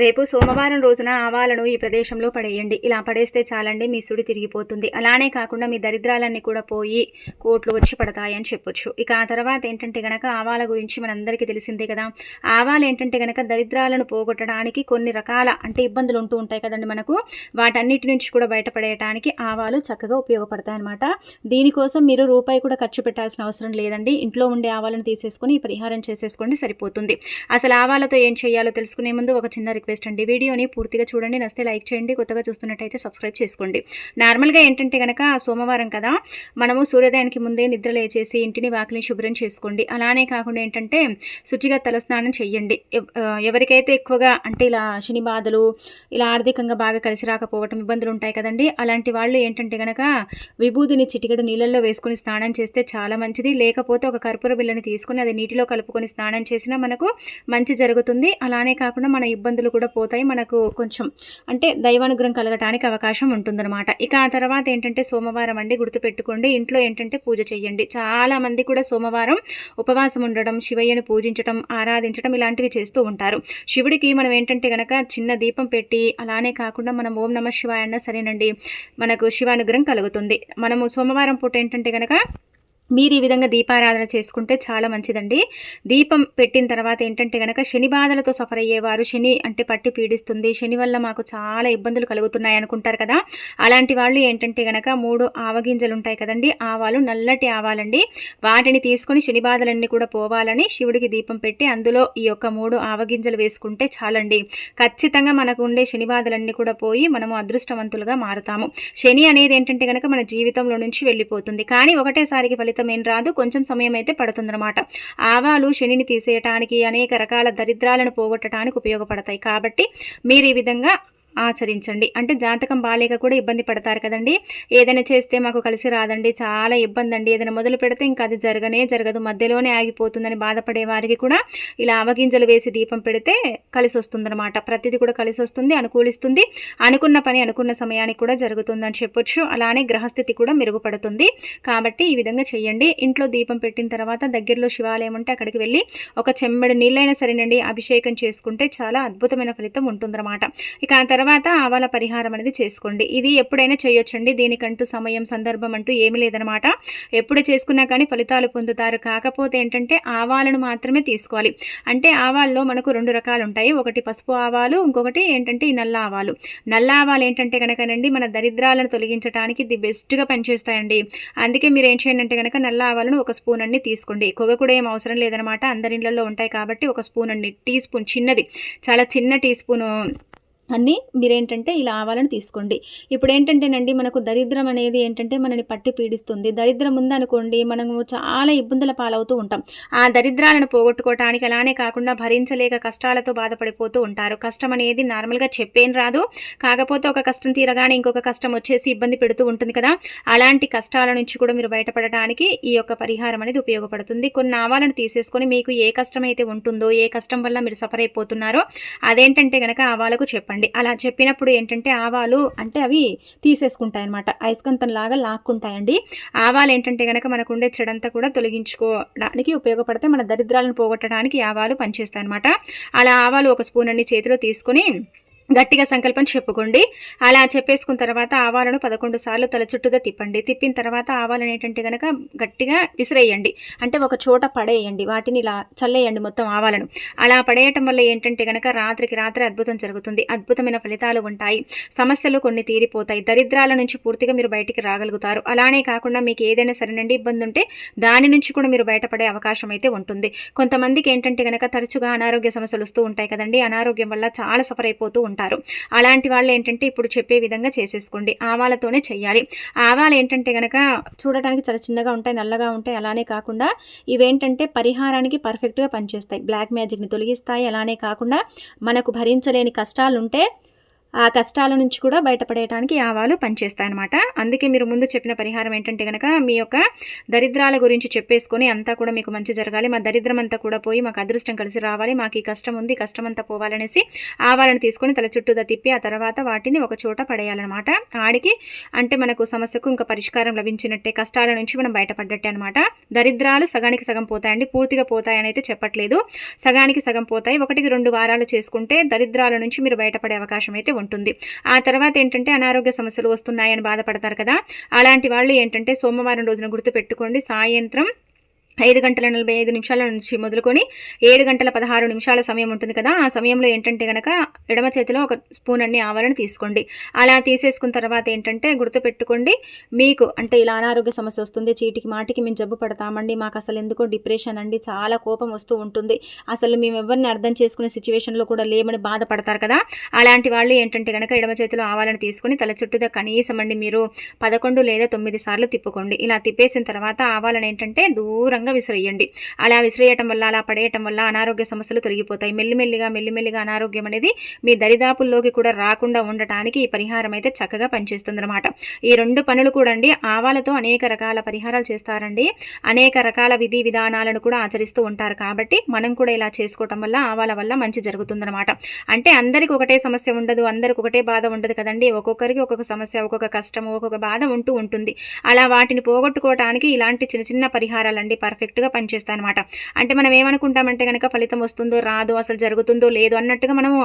రేపు సోమవారం రోజున ఆవాలను ఈ ప్రదేశంలో పడేయండి. ఇలా పడేస్తే చాలండి మీ సుడి తిరిగిపోతుంది. అలానే కాకుండా మీ దరిద్రాలన్నీ కూడా పోయి కోట్లు వచ్చి పడతాయని చెప్పొచ్చు. ఇక ఆ తర్వాత ఏంటంటే గనక ఆవాల గురించి మనందరికీ తెలిసిందే కదా. ఆవాలు ఏంటంటే గనక దరిద్రాలను పోగొట్టడానికి కొన్ని రకాల అంటే ఇబ్బందులు ఉంటూ ఉంటాయి కదండి మనకు. వాటన్నిటి నుంచి కూడా బయటపడేయటానికి ఆవాలు చక్కగా ఉపయోగపడతాయి అనమాట దీనికోసం మీరు రూపాయి కూడా ఖర్చు పెట్టాల్సిన అవసరం లేదండి. ఇంట్లో ఉండే ఆవాలను తీసేసుకొని ఈ పరిహారం చేసేసుకోండి సరిపోతుంది. అసలు ఆవాలతో ఏం చేయాలో తెలుసుకునే ముందు ఒక చిన్న రిక్వెస్ట్ అండి. వీడియోని పూర్తిగా చూడండి. నస్తే లైక్ చేయండి. కొత్తగా చూస్తున్నట్టయితే సబ్స్క్రైబ్ చేసుకోండి. నార్మల్గా ఏంటంటే కనుక సోమవారం కదా మనము సూర్యోదయానికి ముందే నిద్ర లేచేసి ఇంటిని వాకిలి శుభ్రం చేసుకోండి. అలానే కాకుండా ఏంటంటే శుచిగా తలస్నానం చేయండి ఎవరికైతే ఎక్కువగా అంటే ఇలా శని బాధలు ఇలా ఆర్థికంగా బాగా కలిసి రాకపోవటం ఇబ్బందులు ఉంటాయి కదండి అలాంటి వాళ్ళు ఏంటంటే కనుక విభూదిని చిటికెడు నీళ్ళల్లో వేసుకుని స్నానం చేస్తే చాలా మంచిది. లేకపోతే ఒక కర్పూర బిల్లని తీసుకుని అది నీటిలో కలుపుకొని స్నానం చేసినా మనకు మంచి జరుగుతుంది. అలానే కాకుండా మన ఇబ్బందులు కూడా పోతాయి. మనకు కొంచెం అంటే దైవానుగ్రహం కలగటానికి అవకాశం ఉంటుందన్నమాట. ఇక ఆ తర్వాత ఏంటంటే సోమవారం అండి గుర్తుపెట్టుకోండి. ఇంట్లో ఏంటంటే పూజ చేయండి. చాలామంది కూడా సోమవారం ఉపవాసం ఉండడం శివయ్యను పూజించడం ఆరాధించడం ఇలాంటివి చేస్తూ ఉంటారు. శివుడికి మనం ఏంటంటే కనుక చిన్న దీపం పెట్టి అలానే కాకుండా మనం ఓం నమ శివాయ అన్న సరేనండి. మనకు శివానుగ్రహం కలుగుతుంది. మనము సోమవారం పూట ఏంటంటే కనుక మీరు ఈ విధంగా దీపారాధన చేసుకుంటే చాలా మంచిదండి. దీపం పెట్టిన తర్వాత ఏంటంటే కనుక శని బాధలతో సఫర్ అయ్యేవారు శని అంటే పట్టి పీడిస్తుంది శని వల్ల మాకు చాలా ఇబ్బందులు కలుగుతున్నాయి అనుకుంటారు కదా. అలాంటి వాళ్ళు ఏంటంటే గనక మూడు ఆవగింజలు ఉంటాయి కదండి. ఆవాలు నల్లటి ఆవాలండి. వాటిని తీసుకొని శని బాధలన్నీ కూడా పోవాలని శివుడికి దీపం పెట్టి అందులో ఈ యొక్క మూడు ఆవగింజలు వేసుకుంటే చాలండి. ఖచ్చితంగా మనకు ఉండే శని బాధలన్నీ కూడా పోయి మనము అదృష్టవంతులుగా మారుతాము. శని అనేది ఏంటంటే గనక మన జీవితంలో నుంచి వెళ్ళిపోతుంది. కానీ ఒకటేసారికి ఫలితం ఏం రాదు. కొంచెం సమయం అయితే పడుతుందన్నమాట. ఆవాలు శనిని తీసేయటానికి అనేక రకాల దరిద్రాలను పోగొట్టడానికి ఉపయోగపడతాయి. కాబట్టి మీరు ఈ విధంగా ఆచరించండి. అంటే జాతకం బాలేక కూడా ఇబ్బంది పడతారు కదండి. ఏదైనా చేస్తే మాకు కలిసి రాదండి. చాలా ఇబ్బంది అండి ఏదైనా మొదలు పెడితే ఇంకా అది జరగనే జరగదు. మధ్యలోనే ఆగిపోతుందని బాధపడే వారికి కూడా ఇలా అవగింజలు వేసి దీపం పెడితే కలిసి వస్తుందన్నమాట. ప్రతిదీ కూడా కలిసి వస్తుంది అనుకూలిస్తుంది. అనుకున్న పని అనుకున్న సమయానికి కూడా జరుగుతుందని చెప్పొచ్చు. అలానే గ్రహస్థితి కూడా మెరుగుపడుతుంది. కాబట్టి ఈ విధంగా చేయండి ఇంట్లో దీపం పెట్టిన తర్వాత దగ్గరలో శివాలయం ఉంటే అక్కడికి వెళ్ళి ఒక చెమ్మెడు నీళ్ళైనా సరేనండి అభిషేకం చేసుకుంటే చాలా అద్భుతమైన ఫలితం ఉంటుందన్నమాట. ఇక ఆ తర్వాత తర్వాత ఆవాల పరిహారం అనేది చేసుకోండి. ఇది ఎప్పుడైనా చేయొచ్చండి. దీనికంటూ సమయం సందర్భం అంటూ ఏమీ లేదనమాట ఎప్పుడు చేసుకున్నా కానీ ఫలితాలు పొందుతారు. కాకపోతే ఏంటంటే ఆవాలను మాత్రమే తీసుకోవాలి. అంటే ఆవాల్లో మనకు రెండు రకాలు ఉంటాయి ఒకటి పసుపు ఆవాలు ఇంకొకటి ఏంటంటే ఈ నల్ల ఆవాలు. నల్ల ఆవాలు ఏంటంటే కనుకనండి మన దరిద్రాలను తొలగించడానికి ది బెస్ట్గా పనిచేస్తాయండి. అందుకే మీరు ఏం చేయండి అంటే కనుక నల్ల ఆవాలను ఒక స్పూన్ అన్ని తీసుకోండి. కొగ కూడా ఏం అవసరం లేదనమాట అందరి ఇళ్ళలో ఉంటాయి కాబట్టి ఒక స్పూన్ అండి టీ స్పూన్ చిన్నది. చాలా చిన్న టీ స్పూను అన్నీ మీరేంటంటే ఇలా ఆవాలను తీసుకోండి. ఇప్పుడు ఏంటంటేనండి మనకు దరిద్రం అనేది ఏంటంటే మనని పట్టి పీడిస్తుంది. దరిద్రం ఉందనుకోండి మనము చాలా ఇబ్బందుల పాలవుతూ ఉంటాం. ఆ దరిద్రాలను పోగొట్టుకోవటానికి అలానే కాకుండా భరించలేక కష్టాలతో బాధపడిపోతూ ఉంటారు. కష్టం అనేది నార్మల్గా చెప్పేం రాదు. కాకపోతే ఒక కష్టం తీరగానే ఇంకొక కష్టం వచ్చేసి ఇబ్బంది పెడుతూ ఉంటుంది కదా. అలాంటి కష్టాల నుంచి కూడా మీరు బయటపడటానికి ఈ యొక్క పరిహారం అనేది ఉపయోగపడుతుంది. కొన్ని ఆవాలను తీసేసుకొని మీకు ఏ కష్టం అయితే ఉంటుందో ఏ కష్టం వల్ల మీరు సఫర్ అయిపోతున్నారో అదేంటంటే కనుక ఆవాలకు చెప్పండి. అలా చెప్పినప్పుడు ఏంటంటే ఆవాలు అంటే అవి తీసేసుకుంటాయి అనమాట అయస్కంతంలాగా లాక్కుంటాయండి. ఆవాలు ఏంటంటే కనుక మనకు ఉండే చెడంతా కూడా తొలగించుకోవడానికి ఉపయోగపడతాయి. మన దరిద్రాలను పోగొట్టడానికి ఆవాలు పనిచేస్తాయి అనమాట అలా ఆవాలు ఒక స్పూన్ అన్ని చేతిలో తీసుకొని గట్టిగా సంకల్పం చెప్పుకోండి. అలా చెప్పేసుకున్న తర్వాత ఆవాలను పదకొండు సార్లు తల చుట్టూగా తిప్పండి. తిప్పిన తర్వాత ఆవాలను ఏంటంటే కనుక గట్టిగా విసిరేయండి. అంటే ఒక చోట పడేయండి. వాటిని ఇలా చల్లేయండి మొత్తం ఆవాలను. అలా పడేయటం వల్ల ఏంటంటే కనుక రాత్రికి రాత్రి అద్భుతం జరుగుతుంది. అద్భుతమైన ఫలితాలు ఉంటాయి. సమస్యలు కొన్ని తీరిపోతాయి. దరిద్రాల నుంచి పూర్తిగా మీరు బయటికి రాగలుగుతారు. అలానే కాకుండా మీకు ఏదైనా సరేనండి ఇబ్బంది ఉంటే దాని నుంచి కూడా మీరు బయటపడే అవకాశం అయితే ఉంటుంది. కొంతమందికి ఏంటంటే కనుక తరచుగా అనారోగ్య సమస్యలు వస్తూ ఉంటాయి కదండి. అనారోగ్యం వల్ల చాలా సఫర్ అయిపోతూ ఉంటారు. అలాంటి వాళ్ళు ఏంటంటే ఇప్పుడు చెప్పే విధంగా చేసేసుకోండి. ఆవాలతోనే చేయాలి ఆవాలు ఏంటంటే కనుక చూడటానికి చాలా చిన్నగా ఉంటాయి నల్లగా ఉంటాయి అలానే కాకుండా ఇవేంటంటే పరిహారానికి పర్ఫెక్ట్గా పనిచేస్తాయి. బ్లాక్ మ్యాజిక్ని తొలగిస్తాయి అలానే కాకుండా మనకు భరించలేని కష్టాలు ఉంటే ఆ కష్టాల నుంచి కూడా బయటపడేయడానికి ఆవాలు పనిచేస్తాయి అనమాట అందుకే మీరు ముందు చెప్పిన పరిహారం ఏంటంటే కనుక మీ యొక్క దరిద్రాల గురించి చెప్పేసుకొని అంతా కూడా మీకు మంచి జరగాలి. మా దరిద్రం అంతా కూడా పోయి మాకు అదృష్టం కలిసి రావాలి. మాకు ఈ కష్టం ఉంది కష్టం అంతా పోవాలనేసి ఆవాలను తీసుకొని తల చుట్టూదా తిప్పి ఆ తర్వాత వాటిని ఒక చోట పడేయాలన్నమాట. ఆడికి అంటే మనకు సమస్యకు ఇంకా పరిష్కారం లభించినట్టే కష్టాల నుంచి మనం బయటపడ్డట్టే అనమాట దరిద్రాలు సగానికి సగం పోతాయండి. పూర్తిగా పోతాయని అయితే చెప్పట్లేదు. సగానికి సగం పోతాయి. ఒకటికి రెండు వారాలు చేసుకుంటే దరిద్రాల నుంచి మీరు బయటపడే అవకాశం అయితే ఉంటుంది. ఆ తర్వాత ఏంటంటే అనారోగ్య సమస్యలు వస్తున్నాయని బాధపడతారు కదా. అలాంటి వాళ్ళు ఏంటంటే సోమవారం రోజున గుర్తుపెట్టుకోండి. సాయంత్రం ఐదు గంటల నలభై ఐదు నిమిషాల నుంచి మొదలుకొని ఏడు గంటల పదహారు నిమిషాల సమయం ఉంటుంది కదా ఆ సమయంలో ఏంటంటే కనుక ఎడమ చేతిలో ఒక స్పూన్ అన్ని ఆవాలను తీసుకోండి. అలా తీసేసుకున్న తర్వాత ఏంటంటే గుర్తుపెట్టుకోండి మీకు అంటే ఇలా అనారోగ్య సమస్య వస్తుంది చీటికి మాటికి మేము జబ్బు పడతామండి మాకు అసలు ఎందుకో డిప్రెషన్ అండి చాలా కోపం వస్తూ ఉంటుంది. అసలు మేము ఎవరిని అర్థం చేసుకునే సిచ్యువేషన్లో కూడా లేమని బాధపడతారు కదా. అలాంటి వాళ్ళు ఏంటంటే కనుక ఎడమ చేతిలో ఆవాలను తీసుకుని తల చుట్టూదా కనీసం అండి మీరు పదకొండు లేదా తొమ్మిది సార్లు తిప్పుకోండి. ఇలా తిప్పేసిన తర్వాత ఆవాలను ఏంటంటే దూరంగా దూరంగా విసిరేయండి. అలా విసిరేయటం వల్ల అలా పడేయటం వల్ల అనారోగ్య సమస్యలు తొలగిపోతాయి. మెల్లిమెల్లిగా మెల్లిమెల్లిగా అనారోగ్యం అనేది మీ దరిదాపుల్లోకి కూడా రాకుండా ఉండటానికి ఈ పరిహారం అయితే చక్కగా పనిచేస్తుంది అనమాట ఈ రెండు పనులు కూడా అండి ఆవాలతో అనేక రకాల పరిహారాలు చేస్తారండి. అనేక రకాల విధి విధానాలను కూడా ఆచరిస్తూ ఉంటారు. కాబట్టి మనం కూడా ఇలా చేసుకోవటం వల్ల ఆవాల వల్ల మంచి జరుగుతుందన్నమాట. అంటే అందరికి ఒకటే సమస్య ఉండదు అందరికి ఒకటే బాధ ఉండదు కదండి. ఒక్కొక్కరికి ఒక్కొక్క సమస్య ఒక్కొక్క కష్టం ఒక్కొక్క బాధ ఉంటూ ఉంటుంది. అలా వాటిని పోగొట్టుకోవటానికి ఇలాంటి చిన్న చిన్న పరిహారాలండి పర్ఫెక్ట్గా పనిచేస్తాయి అనమాట అంటే మనం ఏమనుకుంటామంటే కనుక ఫలితం వస్తుందో రాదో అసలు జరుగుతుందో లేదో అన్నట్టుగా మనము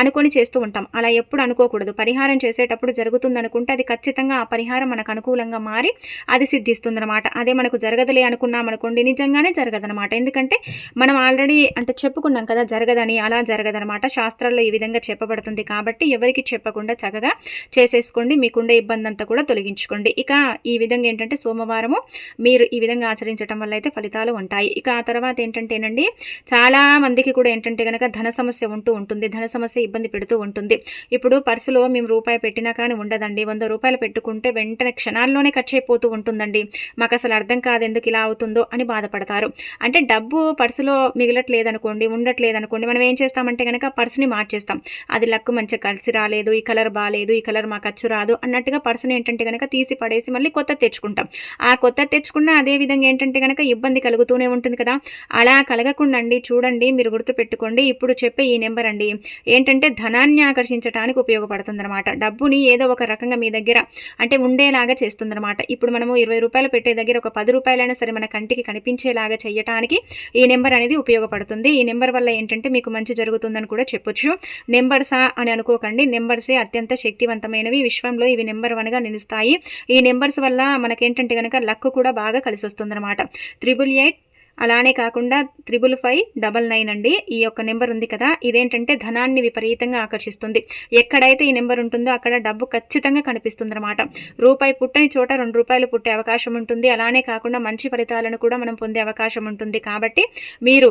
అనుకొని చేస్తూ ఉంటాం. అలా ఎప్పుడు అనుకోకూడదు. పరిహారం చేసేటప్పుడు జరుగుతుంది అనుకుంటే అది ఖచ్చితంగా ఆ పరిహారం మనకు అనుకూలంగా మారి అది సిద్ధిస్తుంది అనమాట అదే మనకు జరగదులే అనుకున్నాం అనుకోండి నిజంగానే జరగదనమాట ఎందుకంటే మనం ఆల్రెడీ అంటే చెప్పుకున్నాం కదా జరగదని అలా జరగదనమాట శాస్త్రాల్లో ఈ విధంగా చెప్పబడుతుంది కాబట్టి ఎవరికి చెప్పకుండా చక్కగా చేసేసుకోండి. మీకుండే ఇబ్బంది అంతా కూడా తొలగించుకోండి. ఇక ఈ విధంగా ఏంటంటే సోమవారము మీరు ఈ విధంగా ఆచరించడం వల్ల అయితే ఫలితాలు ఉంటాయి. ఇక ఆ తర్వాత ఏంటంటేనండి చాలా మందికి కూడా ఏంటంటే కనుక ధన సమస్య ఉంటూ ఉంటుంది ధన సమస్య ఇబ్బంది పెడుతూ ఉంటుంది. ఇప్పుడు పర్సులో మేము రూపాయి పెట్టినా కానీ ఉండదండి. వంద రూపాయలు పెట్టుకుంటే వెంటనే క్షణాల్లోనే ఖర్చు అయిపోతూ ఉంటుందండి. మాకు అసలు అర్థం కాదు ఎందుకు ఇలా అవుతుందో అని బాధపడతారు. అంటే డబ్బు పర్సులో మిగలట్లేదు అనుకోండి ఉండట్లేదు అనుకోండి మనం ఏం చేస్తామంటే కనుక పర్సుని మార్చేస్తాం. అది లక్కు మంచిగా కలిసి రాలేదు ఈ కలర్ బాగాలేదు ఈ కలర్ మాకు ఖర్చు రాదు అన్నట్టుగా పర్సుని ఏంటంటే కనుక తీసి పడేసి మళ్ళీ కొత్త తెచ్చుకుంటాం. ఆ కొత్త తెచ్చుకున్న అదే విధంగా ఏంటంటే కనుక ఇబ్బంది కలుగుతూనే ఉంటుంది కదా. అలా కలగకుండా అండి చూడండి మీరు గుర్తుపెట్టుకోండి. ఇప్పుడు చెప్పే ఈ నెంబర్ అండి. ఏంటంటే ధనాన్ని ఆకర్షించడానికి ఉపయోగపడుతుంది అనమాట డబ్బుని ఏదో ఒక రకంగా మీ దగ్గర అంటే ఉండేలాగా చేస్తుందన్నమాట. ఇప్పుడు మనము ఇరవై రూపాయలు పెట్టే దగ్గర ఒక పది రూపాయలైనా సరే మన కంటికి కనిపించేలాగా చేయటానికి ఈ నెంబర్ అనేది ఉపయోగపడుతుంది. ఈ నెంబర్ వల్ల ఏంటంటే మీకు మంచి జరుగుతుందని కూడా చెప్పొచ్చు. నెంబర్సా అని అనుకోకండి. నెంబర్సే అత్యంత శక్తివంతమైనవి. విశ్వంలో ఇవి నెంబర్ వన్గా నిలుస్తాయి. ఈ నెంబర్స్ వల్ల మనకేంటంటే కనుక లక్ కూడా బాగా కలిసి వస్తుందన్నమాట త్రిబుల్ ఎయిట్. అలానే కాకుండా త్రిబుల్ ఫైవ్ డబల్ నైన్ అండి. ఈ యొక్క నెంబర్ ఉంది కదా ఇదేంటంటే ధనాన్ని విపరీతంగా ఆకర్షిస్తుంది. ఎక్కడైతే ఈ నెంబర్ ఉంటుందో అక్కడ డబ్బు ఖచ్చితంగా కనిపిస్తుంది అనమాట రూపాయి పుట్టని చోట రెండు రూపాయలు పుట్టే అవకాశం ఉంటుంది. అలానే కాకుండా మంచి ఫలితాలను కూడా మనం పొందే అవకాశం ఉంటుంది. కాబట్టి మీరు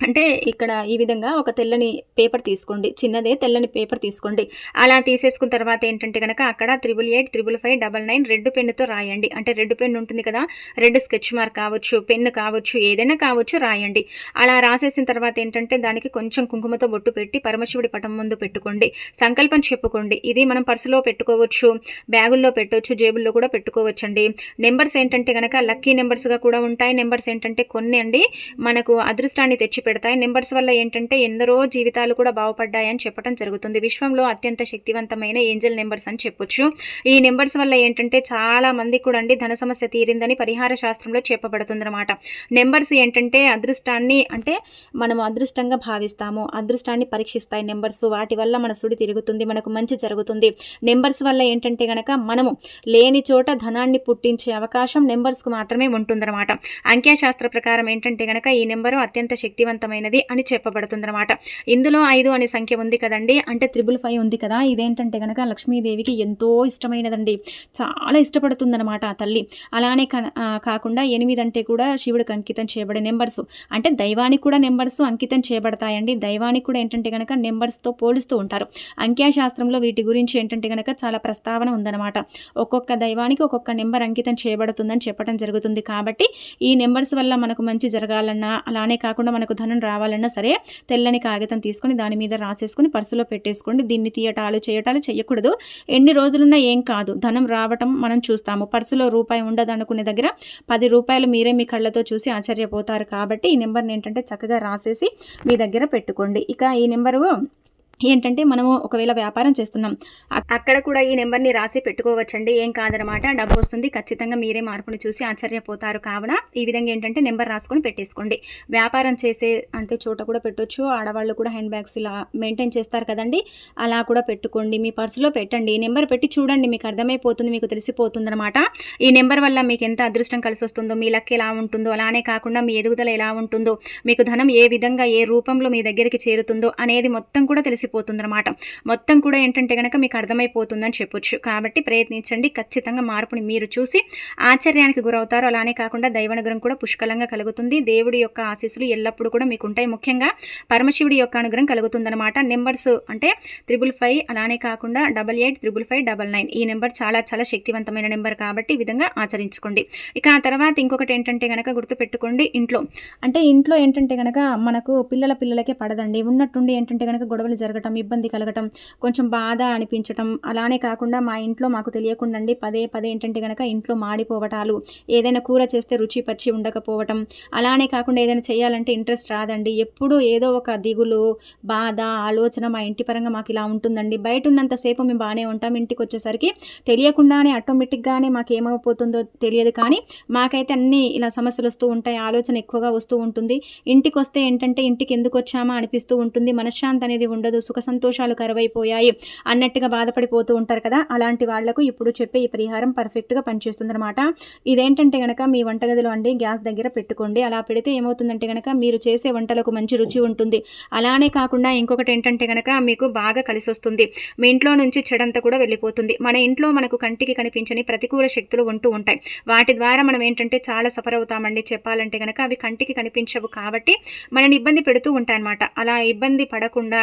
అంటే ఇక్కడ ఈ విధంగా ఒక తెల్లని పేపర్ తీసుకోండి. చిన్నదే తెల్లని పేపర్ తీసుకోండి. అలా తీసేసుకున్న తర్వాత ఏంటంటే కనుక అక్కడ triple eight triple five double nine red పెన్నుతో రాయండి. అంటే రెడ్ పెన్ ఉంటుంది కదా రెడ్ స్కెచ్ మార్క్ కావచ్చు పెన్ను కావచ్చు ఏదైనా కావచ్చు రాయండి. అలా రాసేసిన తర్వాత ఏంటంటే దానికి కొంచెం కుంకుమతో బొట్టు పెట్టి పరమశివుడి పటం ముందు పెట్టుకోండి. సంకల్పం చెప్పుకోండి. ఇది మనం పర్సులో పెట్టుకోవచ్చు బ్యాగుల్లో పెట్టవచ్చు జేబుల్లో కూడా పెట్టుకోవచ్చు అండి నెంబర్స్ ఏంటంటే కనుక లక్కీ నెంబర్స్గా కూడా ఉంటాయి. నెంబర్స్ ఏంటంటే కొన్ని అండి మనకు అదృష్టాన్ని తెచ్చి పెడతాయి నెంబర్స్ వల్ల ఏంటంటే ఎందరో జీవితాలు కూడా బాగుపడ్డాయని చెప్పడం జరుగుతుంది. విశ్వంలో అత్యంత శక్తివంతమైన ఏంజల్ నెంబర్స్ అని చెప్పొచ్చు. ఈ నెంబర్స్ వల్ల ఏంటంటే చాలా మంది కూడా అండి ధన సమస్య తీరిందని పరిహార శాస్త్రంలో చెప్పబడుతుంది అనమాట నెంబర్స్ ఏంటంటే అదృష్టాన్ని అంటే మనం అదృష్టంగా భావిస్తాము అదృష్టాన్ని పరీక్షిస్తాయి నెంబర్స్. వాటి వల్ల మన సుడి తిరుగుతుంది మనకు మంచి జరుగుతుంది. నెంబర్స్ వల్ల ఏంటంటే గనక మనము లేని చోట ధనాన్ని పుట్టించే అవకాశం నెంబర్స్కు మాత్రమే ఉంటుందన్నమాట. అంక్యాశాస్త్ర ప్రకారం ఏంటంటే గనక ఈ నెంబరు అత్యంత శక్తివంత శక్తివంతమైనది అని చెప్పబడుతుందన్నమాట. ఇందులో ఐదు అనే సంఖ్య ఉంది కదండి. అంటే త్రిబుల్ ఫైవ్ ఉంది కదా. ఇదేంటంటే కనుక లక్ష్మీదేవికి ఎంతో ఇష్టమైనదండి. చాలా ఇష్టపడుతుందన్నమాట ఆ తల్లి. అలానే కాకుండా ఎనిమిది అంటే కూడా శివుడికి అంకితం చేయబడే నెంబర్స్. అంటే దైవానికి కూడా నెంబర్స్ అంకితం చేయబడతాయండి. దైవానికి కూడా ఏంటంటే కనుక నెంబర్స్తో పోలుస్తూ ఉంటారు. అంక్యాశాస్త్రంలో వీటి గురించి ఏంటంటే కనుక చాలా ప్రస్తావన ఉందన్నమాట. ఒక్కొక్క దైవానికి ఒక్కొక్క నెంబర్ అంకితం చేయబడుతుందని చెప్పడం జరుగుతుంది. కాబట్టి ఈ నెంబర్స్ వల్ల మనకు మంచి జరగాలన్నా అలానే కాకుండా మనకు ధన ధనం రావాలన్నా సరే తెల్లని కాగితం తీసుకొని దాని మీద రాసేసుకొని పర్సులో పెట్టేసుకోండి. దీన్ని తీయటాలు చేయటాలు చేయకూడదు ఎన్ని రోజులున్నా ఏం కాదు. ధనం రావటం మనం చూస్తాము. పర్సులో రూపాయి ఉండదు అనుకునే దగ్గర పది రూపాయలు మీరే మీ కళ్ళతో చూసి ఆశ్చర్యపోతారు. కాబట్టి ఈ నెంబర్ని ఏంటంటే చక్కగా రాసేసి మీ దగ్గర పెట్టుకోండి. ఇక ఈ నెంబరు ఏంటంటే మనము ఒకవేళ వ్యాపారం చేస్తున్నాం అక్కడ కూడా ఈ నెంబర్ని రాసి పెట్టుకోవచ్చండి. ఏం కాదనమాట? డబ్బు వస్తుంది. ఖచ్చితంగా మీరే మార్పుని చూసి ఆశ్చర్యపోతారు కావున ఈ విధంగా ఏంటంటే నెంబర్ రాసుకొని పెట్టేసుకోండి. వ్యాపారం చేసే అంటే చోట కూడా పెట్టొచ్చు. ఆడవాళ్ళు కూడా హ్యాండ్ బ్యాగ్స్ ఇలా మెయింటైన్ చేస్తారు కదండి. అలా కూడా పెట్టుకోండి. మీ పర్సులో పెట్టండి. ఈ నెంబర్ పెట్టి చూడండి. మీకు అర్థమైపోతుంది మీకు తెలిసిపోతుంది అనమాట ఈ నెంబర్ వల్ల మీకు ఎంత అదృష్టం కలిసి వస్తుందో మీ లక్ ఎలా ఉంటుందో అలానే కాకుండా మీ ఎదుగుదల ఎలా ఉంటుందో మీకు ధనం ఏ విధంగా ఏ రూపంలో మీ దగ్గరికి చేరుతుందో అనేది మొత్తం కూడా తెలిసి అనమాట మొత్తం కూడా ఏంటంటే కనుక మీకు అర్థమైపోతుందని చెప్పొచ్చు. కాబట్టి ప్రయత్నించండి. ఖచ్చితంగా మార్పుని మీరు చూసి ఆశ్చర్యానికి గురవుతారు. అలానే కాకుండా దైవానుగ్రహం కూడా పుష్కలంగా కలుగుతుంది. దేవుడి యొక్క ఆశీస్సులు ఎల్లప్పుడూ కూడా మీకు ఉంటాయి. ముఖ్యంగా పరమశివుడి యొక్క అనుగ్రహం కలుగుతుందన్నమాట. నెంబర్స్ అంటే త్రిబుల్ ఫైవ్ అలానే కాకుండా double eight triple five double nine. ఈ నెంబర్ చాలా చాలా శక్తివంతమైన నెంబర్ కాబట్టి ఈ విధంగా ఆచరించుకోండి. ఇక ఆ తర్వాత ఇంకొకటి ఏంటంటే కనుక గుర్తుపెట్టుకోండి. ఇంట్లో అంటే ఇంట్లో ఏంటంటే కనుక మనకు పిల్లల పిల్లలకే పడదండి. ఉన్నట్టుండి ఏంటంటే కనుక గొడవలు కలగటం ఇబ్బంది కలగటం కొంచెం బాధ అనిపించటం అలానే కాకుండా మా ఇంట్లో మాకు తెలియకుండా అండి పదే పదే ఏంటంటే కనుక ఇంట్లో మాడిపోవటాలు ఏదైనా కూర చేస్తే రుచి పచ్చి ఉండకపోవటం అలానే కాకుండా ఏదైనా చేయాలంటే ఇంట్రెస్ట్ రాదండి. ఎప్పుడూ ఏదో ఒక దిగులు బాధ ఆలోచన మా ఇంటి పరంగా మాకు ఇలా ఉంటుందండి. బయట ఉన్నంతసేపు మేము బాగానే ఉంటాం. ఇంటికి వచ్చేసరికి తెలియకుండానే ఆటోమేటిక్గానే మాకు ఏమైపోతుందో తెలియదు కానీ మాకైతే అన్నీ ఇలా సమస్యలు వస్తూ ఉంటాయి ఆలోచన ఎక్కువగా వస్తూ ఉంటుంది. ఇంటికి వస్తే ఏంటంటే ఇంటికి ఎందుకు వచ్చామా అనిపిస్తూ ఉంటుంది. మనశ్శాంతి అనేది ఉండదు. సుఖ సంతోషాలు కరువైపోయాయి. అన్నట్టుగా బాధపడిపోతూ ఉంటారు కదా అలాంటి వాళ్ళకు ఇప్పుడు చెప్పే ఈ పరిహారం పర్ఫెక్ట్గా పనిచేస్తుంది అనమాట ఇదేంటంటే కనుక మీ వంటగదిలో అండి గ్యాస్ దగ్గర పెట్టుకోండి. అలా పెడితే ఏమవుతుందంటే గనక మీరు చేసే వంటలకు మంచి రుచి ఉంటుంది. అలానే కాకుండా ఇంకొకటి ఏంటంటే కనుక మీకు బాగా కలిసి వస్తుంది మీ ఇంట్లో నుంచి చెడంతా కూడా వెళ్ళిపోతుంది. మన ఇంట్లో మనకు కంటికి కనిపించని ప్రతికూల శక్తులు ఉంటూ ఉంటాయి. వాటి ద్వారా మనం ఏంటంటే చాలా సఫర్ అవుతామండి. చెప్పాలంటే కనుక అవి కంటికి కనిపించవు కాబట్టి మనని ఇబ్బంది పెడుతూ ఉంటాయన్నమాట. అలా ఇబ్బంది పడకుండా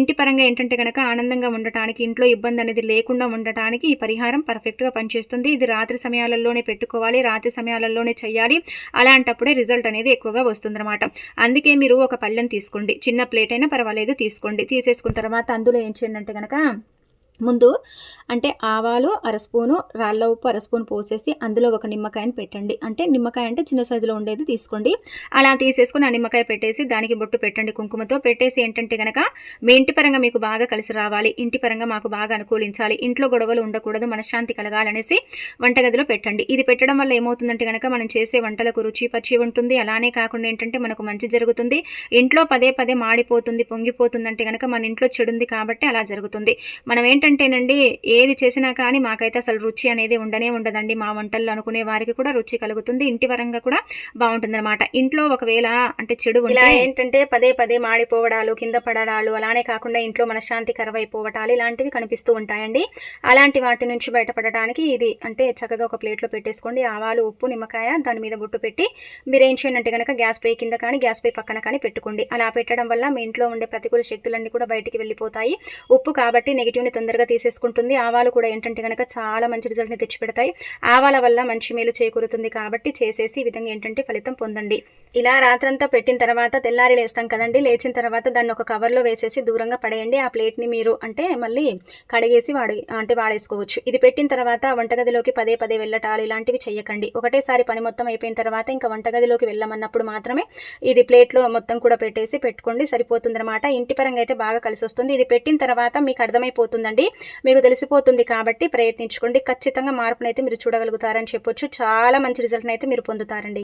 ఇంటి పరంగా ఏంటంటే కనుక ఆనందంగా ఉండటానికి ఇంట్లో ఇబ్బంది అనేది లేకుండా ఉండటానికి ఈ పరిహారం పర్ఫెక్ట్గా పనిచేస్తుంది. ఇది రాత్రి సమయాలలోనే పెట్టుకోవాలి రాత్రి సమయాలలోనే చేయాలి అలాంటప్పుడే రిజల్ట్ అనేది ఎక్కువగా వస్తుందన్నమాట. అందుకే మీరు ఒక పళ్ళెం తీసుకోండి. చిన్న ప్లేట్ అయినా పర్వాలేదు తీసుకోండి. తీసేసుకున్న తర్వాత అందులో ఏం చేయండి అంటే కనుక ముందు అంటే ఆవాలు అర స్పూను రాళ్ళ ఉప్పు అర స్పూన్ పోసేసి అందులో ఒక నిమ్మకాయని పెట్టండి. అంటే నిమ్మకాయ అంటే చిన్న సైజులో ఉండేది తీసుకోండి. అలా తీసేసుకుని ఆ నిమ్మకాయ పెట్టేసి దానికి బొట్టు పెట్టండి కుంకుమతో. పెట్టేసి ఏంటంటే కనుక మీ ఇంటి పరంగా మీకు బాగా కలిసి రావాలి ఇంటి పరంగా మాకు బాగా అనుకూలించాలి ఇంట్లో గొడవలు ఉండకూడదు మనశ్శాంతి కలగాలనేసి వంటగదిలో పెట్టండి. ఇది పెట్టడం వల్ల ఏమవుతుందంటే కనుక మనం చేసే వంటలకు రుచి పచ్చి ఉంటుంది. అలానే కాకుండా ఏంటంటే మనకు మంచి జరుగుతుంది. ఇంట్లో పదే పదే మాడిపోతుంది పొంగిపోతుందంటే కనుక మన ఇంట్లో చెడుంది కాబట్టి అలా జరుగుతుంది. మనం ఏంటంటే ఏంటంటేనండి ఏది చేసినా కానీ మాకైతే అసలు రుచి అనేది ఉండనే ఉండదండి. మా వంటల్లో అనుకునే వారికి కూడా రుచి కలుగుతుంది ఇంటి పరంగా కూడా బాగుంటుందన్నమాట. ఇంట్లో ఒకవేళ అంటే చెడు ఇలా ఏంటంటే పదే పదే మాడిపోవడాలు కింద పడడాలు అలానే కాకుండా ఇంట్లో మనశ్శాంతి కరవైపోవటాలు ఇలాంటివి కనిపిస్తూ ఉంటాయండి. అలాంటి వాటి నుంచి బయటపడటానికి ఇది అంటే చక్కగా ఒక ప్లేట్లో పెట్టేసుకోండి. ఆవాలు ఉప్పు నిమ్మకాయ దాని మీద బొట్టు పెట్టి మీరు ఏం చేయండి అంటే కనుక గ్యాస్ పై కింద కానీ గ్యాస్ పై పక్కన కానీ పెట్టుకోండి. అలా పెట్టడం వల్ల మీ ఇంట్లో ఉండే ప్రతికూల శక్తులన్నీ కూడా బయటికి వెళ్ళిపోతాయి. ఉప్పు కాబట్టి నెగిటివ్ని తొందరగా తీసేసుకుంటుంది. ఆవాలు కూడా ఏంటంటే కనుక చాలా మంచి రిజల్ట్ని తెచ్చిపెడతాయి. ఆవాల వల్ల మంచి మేలు చేకూరుతుంది కాబట్టి చేసేసి ఈ విధంగా ఏంటంటే ఫలితం పొందండి. ఇలా రాత్రంతా పెట్టిన తర్వాత తెల్లారి లేస్తాం కదండి. లేచిన తర్వాత దాన్ని ఒక కవర్లో వేసేసి దూరంగా పడేయండి. ఆ ప్లేట్ని మీరు అంటే మళ్ళీ కడిగేసి వాడి అంటే వాడేసుకోవచ్చు. ఇది పెట్టిన తర్వాత వంటగదిలోకి పదే పదే వెళ్ళటాలు ఇలాంటివి చేయకండి ఒకటేసారి పని మొత్తం అయిపోయిన తర్వాత ఇంకా వంటగదిలోకి వెళ్ళమన్నప్పుడు మాత్రమే ఇది ప్లేట్లో మొత్తం కూడా పెట్టేసి పెట్టుకోండి. సరిపోతుందన్నమాట. ఇంటి పరంగా అయితే బాగా కలిసి వస్తుంది ఇది పెట్టిన తర్వాత మీకు అర్థమైపోతుందండి. మీకు తెలిసిపోతుంది కాబట్టి ప్రయత్నించుకోండి. ఖచ్చితంగా మార్పునైతే మీరు చూడగలుగుతారని చెప్పొచ్చు. చాలా మంచి రిజల్ట్ని అయితే మీరు పొందుతారండి.